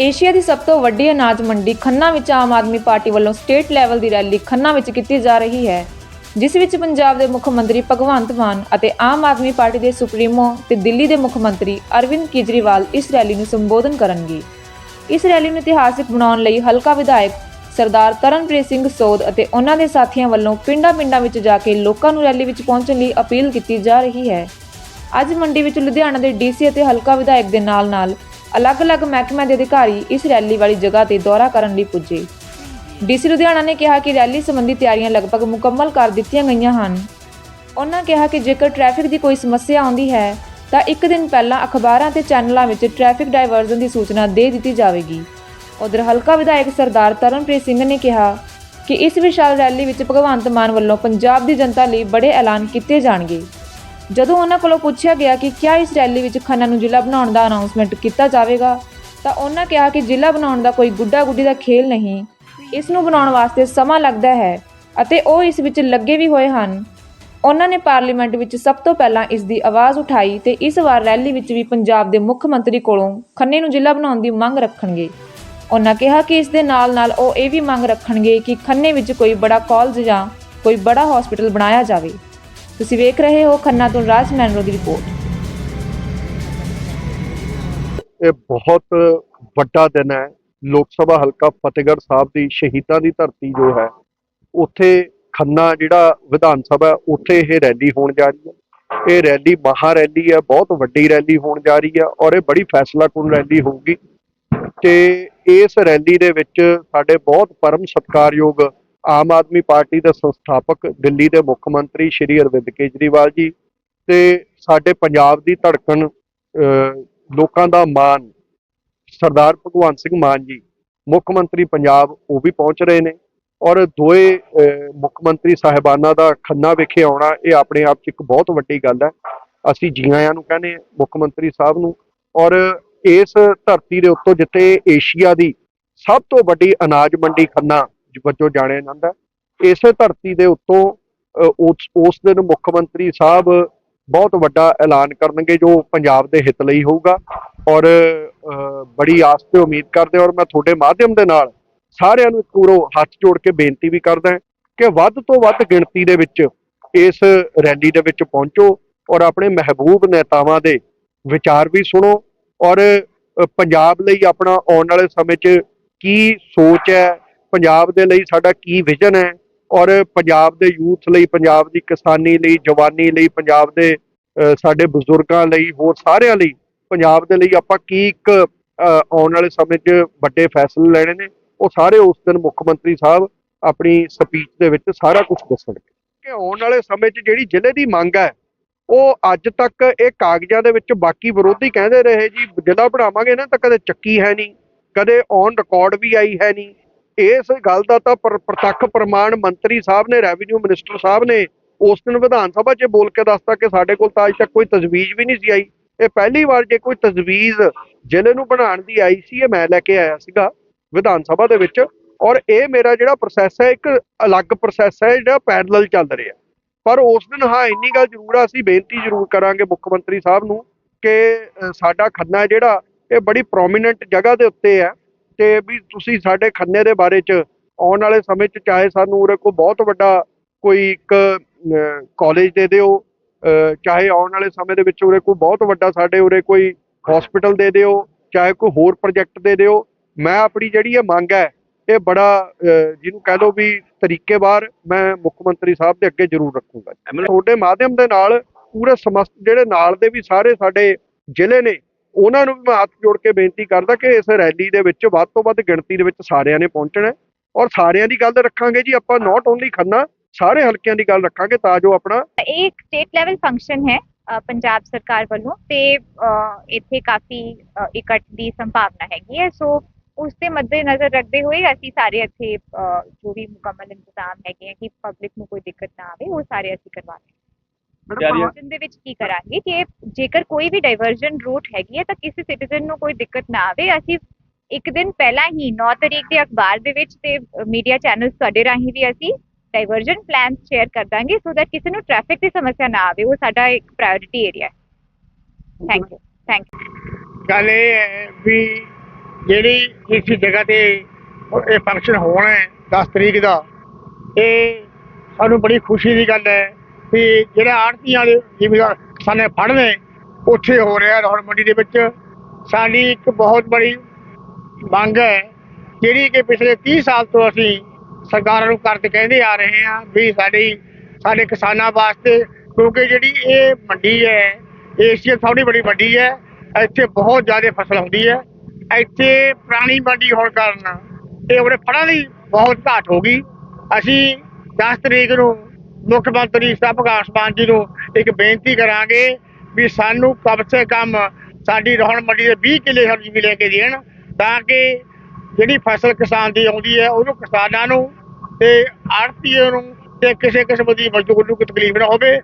Asia ਦੀ ਸਭ ਤੋਂ ਵੱਡੀ ਅਨਾਜ ਮੰਡੀ ਖੰਨਾ ਵਿੱਚ ਆਮ ਆਦਮੀ ਪਾਰਟੀ ਵੱਲੋਂ ਸਟੇਟ ਲੈਵਲ ਦੀ ਰੈਲੀ ਖੰਨਾ ਵਿੱਚ ਕੀਤੀ ਜਾ ਰਹੀ ਹੈ, ਜਿਸ ਵਿੱਚ ਪੰਜਾਬ ਦੇ ਮੁੱਖ ਮੰਤਰੀ ਭਗਵੰਤ ਮਾਨ ਅਤੇ ਆਮ ਆਦਮੀ ਪਾਰਟੀ ਦੇ ਸੁਪਰੀਮੋ ਤੇ ਦਿੱਲੀ ਦੇ ਮੁੱਖ ਮੰਤਰੀ ਅਰਵਿੰਦ ਕੇਜਰੀਵਾਲ ਇਸ ਰੈਲੀ ਨੂੰ ਸੰਬੋਧਨ ਕਰਨਗੇ। ਇਸ ਰੈਲੀ ਨੂੰ ਇਤਿਹਾਸਿਕ ਬਣਾਉਣ ਲਈ ਹਲਕਾ ਵਿਧਾਇਕ ਸਰਦਾਰ ਤਰਨਪ੍ਰੀਤ ਸਿੰਘ ਸੋਧ ਅਤੇ ਉਹਨਾਂ ਦੇ ਸਾਥੀਆਂ ਵੱਲੋਂ ਪਿੰਡਾਂ-ਪਿੰਡਾਂ ਵਿੱਚ ਜਾ ਕੇ ਲੋਕਾਂ ਨੂੰ ਰੈਲੀ ਵਿੱਚ ਪਹੁੰਚਣ ਲਈ ਅਪੀਲ ਕੀਤੀ ਜਾ ਰਹੀ ਹੈ। ਅੱਜ ਮੰਡੀ ਵਿੱਚ ਲੁਧਿਆਣਾ ਦੇ ਡੀਸੀ ਅਤੇ ਹਲਕਾ ਵਿਧਾਇਕ ਦੇ ਨਾਲ-ਨਾਲ ਅਲੱਗ-ਅਲੱਗ ਮਹਿਕਮਿਆਂ ਦੇ ਅਧਿਕਾਰੀ ਇਸ ਰੈਲੀ ਵਾਲੀ ਜਗ੍ਹਾ ਤੇ ਦੌਰਾ ਕਰਨ ਲਈ ਪੁੱਜੇ। ਡੀਸੀ ਲੁਧਿਆਣਾ ਨੇ ਕਿਹਾ ਕਿ ਰੈਲੀ ਸੰਬੰਧੀ ਤਿਆਰੀਆਂ ਲਗਭਗ ਮੁਕੰਮਲ ਕਰ ਦਿੱਤੀਆਂ ਗਈਆਂ ਹਨ। ਉਹਨਾਂ ਕਿਹਾ ਕਿ ਜੇਕਰ ਟ੍ਰੈਫਿਕ ਦੀ ਕੋਈ ਸਮੱਸਿਆ ਆਉਂਦੀ ਹੈ, ਤਾਂ ਇੱਕ ਦਿਨ ਪਹਿਲਾਂ ਅਖਬਾਰਾਂ ਤੇ ਚੈਨਲਾਂ ਵਿੱਚ ਟ੍ਰੈਫਿਕ ਡਾਇਵਰਜ਼ਨ ਦੀ ਸੂਚਨਾ ਦੇ ਦਿੱਤੀ ਜਾਵੇਗੀ। ਉਧਰ ਹਲਕਾ ਵਿਧਾਇਕ ਸਰਦਾਰ ਤਰਨਪ੍ਰੀਤ ਸਿੰਘ ਨੇ ਕਿਹਾ ਕਿ ਇਸ ਵਿਸ਼ਾਲ ਰੈਲੀ ਵਿੱਚ ਭਗਵੰਤ ਮਾਨ ਵੱਲੋਂ ਪੰਜਾਬ ਦੀ ਜਨਤਾ ਲਈ ਬੜੇ ਐਲਾਨ ਕੀਤੇ ਜਾਣਗੇ। ਜਦੋਂ ਉਹਨਾਂ ਕੋਲੋਂ ਪੁੱਛਿਆ ਗਿਆ ਕਿ ਕਿਆ ਇਸ ਰੈਲੀ ਵਿੱਚ ਖੰਨਾ ਨੂੰ ਜ਼ਿਲ੍ਹਾ ਬਣਾਉਣ ਦਾ ਅਨਾਉਂਸਮੈਂਟ ਕੀਤਾ ਜਾਵੇਗਾ, ਤਾਂ ਉਹਨਾਂ ਕਿਹਾ ਕਿ ਜ਼ਿਲ੍ਹਾ ਬਣਾਉਣ ਦਾ ਕੋਈ ਗੁੱਡਾ ਗੁੱਡੀ ਦਾ ਖੇਲ ਨਹੀਂ। ਇਸ ਨੂੰ ਬਣਾਉਣ ਵਾਸਤੇ ਸਮਾਂ ਲੱਗਦਾ ਹੈ ਅਤੇ ਉਹ ਇਸ ਵਿੱਚ ਲੱਗੇ ਵੀ ਹੋਏ ਹਨ। ਉਹਨਾਂ ਨੇ ਪਾਰਲੀਮੈਂਟ ਵਿੱਚ ਸਭ ਤੋਂ ਪਹਿਲਾਂ ਇਸ ਦੀ ਆਵਾਜ਼ ਉਠਾਈ ਤੇ ਇਸ ਵਾਰ ਰੈਲੀ ਵਿੱਚ ਵੀ ਪੰਜਾਬ ਦੇ ਮੁੱਖ ਮੰਤਰੀ ਕੋਲੋਂ ਖੰਨੇ ਨੂੰ ਜ਼ਿਲ੍ਹਾ ਬਣਾਉਣ ਦੀ ਮੰਗ ਰੱਖਣਗੇ। ਉਹਨਾਂ ਕਿਹਾ ਕਿ ਇਸ ਦੇ ਨਾਲ-ਨਾਲ ਉਹ ਇਹ ਵੀ ਮੰਗ ਰੱਖਣਗੇ ਕਿ ਖੰਨੇ ਵਿੱਚ ਕੋਈ ਬੜਾ ਕਾਲਜ ਜਾਂ ਕੋਈ ਬੜਾ ਹਸਪੀਟਲ ਬਣਾਇਆ ਜਾਵੇ। ਤੁਸੀਂ ਵੇਖ ਰਹੇ ਹੋ ਖੰਨਾ ਤੋਂ ਰਾਜ ਮੈਨਰੋ ਦੀ ਰਿਪੋਰਟ। ਇਹ ਬਹੁਤ ਵੱਡਾ ਦਿਨ ਹੈ। ਲੋਕ ਸਭਾ ਹਲਕਾ ਫਤਿਹਗੜ੍ਹ ਸਾਹਿਬ ਦੀ ਸ਼ਹੀਦਾਂ ਦੀ ਧਰਤੀ ਜੋ ਹੈ, ਉੱਥੇ ਖੰਨਾ ਜਿਹੜਾ ਵਿਧਾਨ ਸਭਾ ਉੱਥੇ ਇਹ ਰੈਲੀ ਹੋਣ ਜਾ ਰਹੀ ਹੈ। ਇਹ ਰੈਲੀ ਮਹਾ ਰੈਲੀ ਹੈ, ਬਹੁਤ ਵੱਡੀ ਰੈਲੀ ਹੋਣ ਜਾ ਰਹੀ ਹੈ ਔਰ ਇਹ ਬੜੀ ਫੈਸਲਾਕੁਨ ਰੈਲੀ ਹੋਊਗੀ। ਤੇ ਇਸ ਰੈਲੀ ਦੇ ਵਿੱਚ ਸਾਡੇ ਬਹੁਤ ਪਰਮ ਸਤਿਕਾਰਯੋਗ ਆਮ ਆਦਮੀ ਪਾਰਟੀ ਦੇ ਸੰਸਥਾਪਕ ਦਿੱਲੀ ਦੇ ਮੁੱਖ ਮੰਤਰੀ ਸ਼੍ਰੀ ਅਰਵਿੰਦ ਕੇਜਰੀਵਾਲ ਜੀ ਤੇ ਸਾਡੇ ਪੰਜਾਬ ਦੀ ਧੜਕਣ ਲੋਕਾਂ ਦਾ ਮਾਨ ਸਰਦਾਰ ਭਗਵੰਤ ਸਿੰਘ ਮਾਨ ਜੀ, ਮੁੱਖ ਮੰਤਰੀ ਪੰਜਾਬ ਉਹ ਵੀ ਪਹੁੰਚ ਰਹੇ ਨੇ ਔਰ ਦੋਏ ਮੁੱਖ ਮੰਤਰੀ ਸਾਹਿਬਾਨਾਂ ਦਾ ਖੰਨਾ ਵਿਖੇ ਆਉਣਾ ਇਹ ਆਪਣੇ ਆਪ 'ਚ ਇੱਕ ਬਹੁਤ ਵੱਡੀ ਗੱਲ ਹੈ। ਅਸੀਂ ਜੀ ਆਇਆਂ ਨੂੰ ਕਹਿੰਦੇ ਹਾਂ, ਮੁੱਖ ਮੰਤਰੀ ਸਾਹਿਬ ਨੂੰ ਔਰ ਇਸ ਧਰਤੀ ਦੇ ਉੱਤੋਂ ਜਿੱਥੇ ਏਸ਼ੀਆ ਦੀ ਸਭ ਤੋਂ ਵੱਡੀ ਅਨਾਜ ਮੰਡੀ ਖੰਨਾ ਵਜੋਂ ਜਾਣਿਆ ਜਾਂਦਾ। ਇਸੇ ਧਰਤੀ ਦੇ ਉੱਤੋਂ ਉਸ ਉਸ ਦਿਨ ਮੁੱਖ ਮੰਤਰੀ ਸਾਹਿਬ ਬਹੁਤ ਵੱਡਾ ਐਲਾਨ ਕਰਨਗੇ, ਜੋ ਪੰਜਾਬ ਦੇ ਹਿੱਤ ਲਈ ਹੋਊਗਾ। ਔਰ ਬੜੀ ਆਸ ਤੇ ਉਮੀਦ ਕਰਦੇ ਔਰ ਮੈਂ ਤੁਹਾਡੇ ਮਾਧਿਅਮ ਦੇ ਨਾਲ ਸਾਰਿਆਂ ਨੂੰ ਇੱਕ ਵਾਰੋ ਹੱਥ ਜੋੜ ਕੇ ਬੇਨਤੀ ਵੀ ਕਰਦਾ ਕਿ ਵੱਧ ਤੋਂ ਵੱਧ ਗਿਣਤੀ ਦੇ ਵਿੱਚ ਇਸ ਰੈਲੀ ਦੇ ਵਿੱਚ ਪਹੁੰਚੋ ਔਰ ਆਪਣੇ ਮਹਿਬੂਬ ਨੇਤਾਵਾਂ ਦੇ ਵਿਚਾਰ ਵੀ ਸੁਣੋ। ਔਰ ਪੰਜਾਬ ਲਈ ਆਪਣਾ ਆਉਣ ਵਾਲੇ ਸਮੇਂ 'ਚ ਕੀ ਸੋਚ ਹੈ ਪੰਜਾਬ ਦੇ ਲਈ ਸਾਡਾ ਕੀ ਵਿਜ਼ਨ ਹੈ ਔਰ ਪੰਜਾਬ ਦੇ ਯੂਥ ਲਈ, ਪੰਜਾਬ ਦੀ ਕਿਸਾਨੀ ਲਈ, ਜਵਾਨੀ ਲਈ, ਪੰਜਾਬ ਦੇ ਸਾਡੇ ਬਜ਼ੁਰਗਾਂ ਲਈ, ਹੋਰ ਸਾਰਿਆਂ ਲਈ ਪੰਜਾਬ ਦੇ ਲਈ ਆਪਾਂ ਕੀ ਇੱਕ ਆਉਣ ਵਾਲੇ ਸਮੇਂ 'ਚ ਵੱਡੇ ਫੈਸਲੇ ਲੈਣੇ ਨੇ, ਉਹ ਸਾਰੇ ਉਸ ਦਿਨ ਮੁੱਖ ਮੰਤਰੀ ਸਾਹਿਬ ਆਪਣੀ ਸਪੀਚ ਦੇ ਵਿੱਚ ਸਾਰਾ ਕੁਝ ਦੱਸਣਗੇ। ਕਿ ਆਉਣ ਵਾਲੇ ਸਮੇਂ 'ਚ ਜਿਹੜੀ ਜ਼ਿਲ੍ਹੇ ਦੀ ਮੰਗ ਹੈ, ਉਹ ਅੱਜ ਤੱਕ ਇਹ ਕਾਗਜ਼ਾਂ ਦੇ ਵਿੱਚ ਬਾਕੀ ਵਿਰੋਧੀ ਕਹਿੰਦੇ ਰਹੇ ਜੀ, ਜ਼ਿਲ੍ਹਾ ਬਣਾਵਾਂਗੇ ਨਾ ਤਾਂ ਕਦੇ ਚੱਕੀ ਹੈ ਨਹੀਂ, ਕਦੇ ਔਨ ਰਿਕਾਰਡ ਵੀ ਆਈ ਹੈ ਨਹੀਂ ਇਸ ਗੱਲ ਦਾ ਤਾਂ ਪ੍ਰਤੱਖ ਪ੍ਰਮਾਣ ਮੰਤਰੀ ਸਾਹਿਬ ਨੇ ਰੈਵਨਿਊ ਮਿਨਿਸਟਰ ਸਾਹਿਬ ਨੇ ਉਸ ਦਿਨ ਵਿਧਾਨ ਸਭਾ 'ਚ ਬੋਲ ਕੇ ਦੱਸਤਾ ਕਿ ਸਾਡੇ ਕੋਲ ਤਾਂ ਅੱਜ ਤੱਕ ਕੋਈ ਤਜਵੀਜ਼ ਵੀ ਨਹੀਂ ਸੀ ਆਈ। ਇਹ ਪਹਿਲੀ ਵਾਰ ਜੇ ਕੋਈ ਤਜਵੀਜ਼ ਜ਼ਿਲ੍ਹੇ ਨੂੰ ਬਣਾਉਣ ਦੀ ਆਈ ਸੀ, ਇਹ ਮੈਂ ਲੈ ਕੇ ਆਇਆ ਸੀਗਾ ਵਿਧਾਨ ਸਭਾ ਦੇ ਵਿੱਚ ਔਰ ਇਹ ਮੇਰਾ ਜਿਹੜਾ ਪ੍ਰੋਸੈਸ ਹੈ, ਇੱਕ ਅਲੱਗ ਪ੍ਰੋਸੈਸ ਹੈ, ਜਿਹੜਾ ਪੈਰਲਲ ਚੱਲ ਰਿਹਾ। ਪਰ ਉਸ ਦਿਨ ਹਾਂ, ਇੰਨੀ ਗੱਲ ਜ਼ਰੂਰ ਆ, ਅਸੀਂ ਬੇਨਤੀ ਜ਼ਰੂਰ ਕਰਾਂਗੇ ਮੁੱਖ ਮੰਤਰੀ ਸਾਹਿਬ ਨੂੰ ਕਿ ਸਾਡਾ ਖੰਨਾ ਜਿਹੜਾ, ਇਹ ਬੜੀ ਪ੍ਰੋਮੀਨੈਂਟ ਜਗ੍ਹਾ ਦੇ ਉੱਤੇ ਹੈ। ਤੇ ਵੀ ਤੁਸੀਂ ਸਾਡੇ ਖੰਨੇ ਦੇ ਬਾਰੇ 'ਚ ਆਉਣ ਵਾਲੇ ਸਮੇਂ 'ਚ ਚਾਹੇ ਸਾਨੂੰ ਉਰੇ ਕੋਈ ਬਹੁਤ ਵੱਡਾ ਕੋਈ ਇੱਕ ਕਾਲਜ ਦੇ ਦਿਓ ਚਾਹੇ ਆਉਣ ਵਾਲੇ ਸਮੇਂ ਦੇ ਵਿੱਚ ਉਰੇ ਕੋਈ ਬਹੁਤ ਵੱਡਾ ਸਾਡੇ ਉਰੇ ਕੋਈ ਹਸਪੀਟਲ ਦੇ ਦਿਓ ਚਾਹੇ ਕੋਈ ਹੋਰ ਪ੍ਰੋਜੈਕਟ ਦੇ ਦਿਓ ਮੈਂ ਆਪਣੀ ਜਿਹੜੀ ਇਹ ਮੰਗ ਹੈ ਇਹ ਬੜਾ ਜਿਹਨੂੰ ਕਹਿ ਲਓ ਵੀ ਤਰੀਕੇਵਾਰ ਮੈਂ ਮੁੱਖ ਮੰਤਰੀ ਸਾਹਿਬ ਦੇ ਅੱਗੇ ਜ਼ਰੂਰ ਰੱਖੂੰਗਾ। ਤੁਹਾਡੇ ਮਾਧਿਅਮ ਦੇ ਨਾਲ ਪੂਰੇ ਸਮਸਤ ਜਿਹੜੇ ਨਾਲ ਦੇ ਵੀ ਸਾਰੇ ਸਾਡੇ ਜ਼ਿਲ੍ਹੇ ਨੇ ਉਹਨਾਂ ਨੂੰ ਵੀ ਮੈਂ ਹੱਥ ਜੋੜ ਕੇ ਬੇਨਤੀ ਕਰਦਾ ਕਿ ਇਸ ਰੈਲੀ ਦੇ ਵਿੱਚ ਵੱਧ ਤੋਂ ਵੱਧ ਗਿਣਤੀ ਦੇ ਵਿੱਚ ਸਾਰਿਆਂ ਨੇ ਪਹੁੰਚਣਾ ਔਰ ਸਾਰਿਆਂ ਦੀ ਗੱਲ ਰੱਖਾਂਗੇ ਜੀ, ਆਪਾਂ ਨਾਟ ਓਨਲੀ ਖੰਨਾ, ਸਾਰੇ ਹਲਕਿਆਂ ਦੀ ਗੱਲ ਰੱਖਾਂਗੇ ਤਾਂ ਜੋ ਆਪਣਾ ਇਹ ਇੱਕ ਸਟੇਟ ਲੈਵਲ ਫੰਕਸ਼ਨ ਹੈ ਪੰਜਾਬ ਸਰਕਾਰ ਵੱਲੋਂ ਤੇ ਇੱਥੇ ਕਾਫੀ ਇਕੱਠ ਦੀ ਸੰਭਾਵਨਾ ਹੈਗੀ ਹੈ। ਸੋ ਉਸ ਦੇ ਮੱਦੇ ਨਜ਼ਰ ਰੱਖਦੇ ਹੋਏ ਅਸੀਂ ਸਾਰੇ ਇੱਥੇ ਜੋ ਵੀ ਮੁਕੰਮਲ ਇੰਤਜ਼ਾਮ ਹੈਗੇ ਆ ਕਿ ਪਬਲਿਕ ਨੂੰ ਕੋਈ ਦਿੱਕਤ ਨਾ ਆਵੇ, ਉਹ ਸਾਰੇ ਅਸੀਂ ਕਰਵਾਵਾਂਗੇ ਫੰਕਸ਼ਨ ਦੇ ਵਿੱਚ ਕੀ ਕਰਾਂਗੇ? ਕਿ ਜੇਕਰ ਕੋਈ ਵੀ ਡਾਈਵਰਜਨ ਰੂਟ ਹੈਗੀ ਹੈ ਤਾਂ ਕਿਸੇ ਸਿਟੀਜ਼ਨ ਨੂੰ ਕੋਈ ਦਿੱਕਤ ਨਾ ਆਵੇ। ਅਸੀਂ ਇੱਕ ਦਿਨ ਪਹਿਲਾਂ ਹੀ 9 ਤਰੀਕ ਦੇ ਅਖਬਾਰ ਦੇ ਵਿੱਚ ਤੇ ਮੀਡੀਆ ਚੈਨਲਸ ਤੁਹਾਡੇ ਰਾਹੀਂ ਵੀ ਅਸੀਂ ਡਾਈਵਰਜਨ ਪਲਾਨ ਸ਼ੇਅਰ ਕਰ ਦਾਂਗੇ ਸੋ ਦੈਟ ਕਿਸੇ ਨੂੰ ਟ੍ਰੈਫਿਕ ਦੀ ਸਮੱਸਿਆ ਨਾ ਆਵੇ। ਉਹ ਸਾਡਾ ਇੱਕ ਪ੍ਰਾਇੋਰਟੀ ਏਰੀਆ ਹੈ। ਥੈਂਕ ਯੂ ਥੈਂਕ ਯੂ ਗੱਲ ਇਹ ਹੈ ਵੀ ਜਿਹੜੀ ਇਸ ਜਗ੍ਹਾ ਤੇ ਇਹ ਫੰਕਸ਼ਨ ਹੋਣਾ ਹੈ 10 ਤਰੀਕ ਦਾ ਇਹ ਸਾਨੂੰ ਬੜੀ ਖੁਸ਼ੀ ਦੀ ਗੱਲ ਹੈ। ਵੀ ਜਿਹੜਾ ਆੜਤੀਆਂ ਵਾਲੇ ਜ਼ਿਮੀਦਾਰ ਸਾਨੇ ਫੜਨੇ, ਉੱਥੇ ਹੋ ਰਿਹਾ ਰੌਣ ਮੰਡੀ ਦੇ ਵਿੱਚ। ਸਾਡੀ ਇੱਕ ਬਹੁਤ ਬੜੀ ਮੰਗ ਹੈ, ਜਿਹੜੀ ਕਿ ਪਿਛਲੇ 30 ਸਾਲ ਤੋਂ ਅਸੀਂ ਸਰਕਾਰਾਂ ਨੂੰ ਕਰਦੇ ਕਹਿੰਦੇ ਆ ਰਹੇ ਹਾਂ ਵੀ ਸਾਡੀ, ਸਾਡੇ ਕਿਸਾਨਾਂ ਵਾਸਤੇ, ਕਿਉਂਕਿ ਜਿਹੜੀ ਇਹ ਮੰਡੀ ਹੈ ਏਸ਼ੀਆ ਦੀ ਸਭ ਤੋਂ ਬੜੀ ਮੰਡੀ ਹੈ, ਇੱਥੇ ਬਹੁਤ ਜ਼ਿਆਦਾ ਫਸਲ ਹੁੰਦੀ ਹੈ। ਇੱਥੇ ਪੁਰਾਣੀ ਮੰਡੀ ਹੋਣ ਕਾਰਨ ਇਹ ਉਹਦੇ ਫੜਾਂ ਦੀ ਬਹੁਤ ਘਾਟ ਹੋ ਗਈ। ਅਸੀਂ 10 ਤਰੀਕ ਨੂੰ ਮੁੱਖ ਮੰਤਰੀ ਸਾਹਿਬ ਭਗਵੰਤ ਮਾਨ ਜੀ ਨੂੰ ਇੱਕ ਬੇਨਤੀ ਕਰਾਂਗੇ ਵੀ ਸਾਨੂੰ ਕਮ ਸੇ ਕਮ ਸਾਡੀ ਰੋਹਣ ਮੰਡੀ ਦੇ 20 ਕਿੱਲੇ ਸਬਜ਼ੀ ਵੀ ਲੈ ਕੇ ਦੇਣ ਤਾਂ ਕਿ ਜਿਹੜੀ ਫਸਲ ਕਿਸਾਨ ਦੀ ਆਉਂਦੀ ਹੈ, ਉਹਨੂੰ ਕਿਸਾਨਾਂ ਨੂੰ ਤੇ ਆੜਤੀਆਂ ਨੂੰ ਤੇ ਕਿਸੇ ਕਿਸਮ ਦੀ ਮਜ਼ਦੂਰ ਨੂੰ ਕੋਈ ਤਕਲੀਫ ਨਾ ਹੋਵੇ।